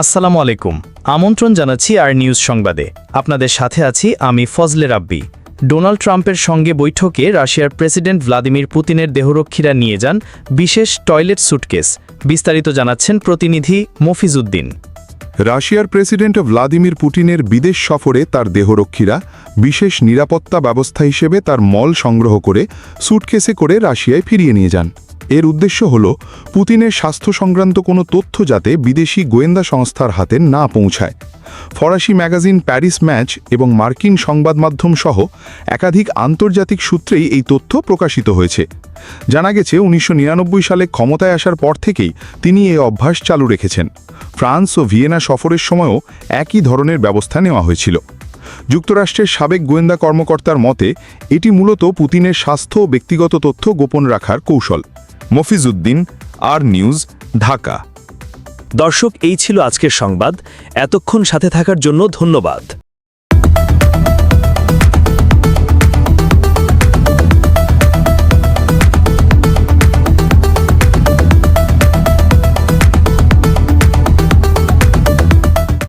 আসসালামু আলাইকুম। আমন্ত্রণ জানাচ্ছি আর নিউজ সংবাদে। আপনাদের সাথে আছি আমি ফজলে রাব্বি। ডোনাল্ড ট্রাম্পের সঙ্গে বৈঠকে রাশিয়ার প্রেসিডেন্ট ভ্লাদিমির পুতিনের দেহরক্ষীরা নিয়ে যান বিশেষ টয়লেট সুটকেস, বিস্তারিত জানাচ্ছেন প্রতিনিধি মফিজউদ্দিন রাশিয়ার প্রেসিডেন্ট ভ্লাদিমির পুটিনের বিদেশ সফরে তার দেহরক্ষীরা বিশেষ নিরাপত্তা ব্যবস্থা হিসেবে তার মল সংগ্রহ করে সুটকেসে করে রাশিয়ায় ফিরিয়ে নিয়ে যান। এর উদ্দেশ্য হল, পুতিনের স্বাস্থ্য সংক্রান্ত কোনো তথ্য যাতে বিদেশি গোয়েন্দা সংস্থার হাতে না পৌঁছায়। ফরাসি ম্যাগাজিন প্যারিস ম্যাচ এবং মার্কিন সংবাদ মাধ্যম সহ একাধিক আন্তর্জাতিক সূত্রেই এই তথ্য প্রকাশিত হয়েছে। জানা গেছে, উনিশশো নিরানব্বই সালে ক্ষমতায় আসার পর থেকেই তিনি এই অভ্যাস চালু রেখেছেন। ফ্রান্স ও ভিয়েনা সফরের সময়ও একই ধরনের ব্যবস্থা নেওয়া হয়েছিল। যুক্তরাষ্ট্রের সাবেক গোয়েন্দা কর্মকর্তার মতে, এটি মূলত পুতিনের স্বাস্থ্য ও ব্যক্তিগত তথ্য গোপন রাখার কৌশল। মফিজউদ্দিন আর নিউজ, ঢাকা। দর্শক, এই ছিল আজকের সংবাদ। এতক্ষণ সাথে থাকার জন্য ধন্যবাদ।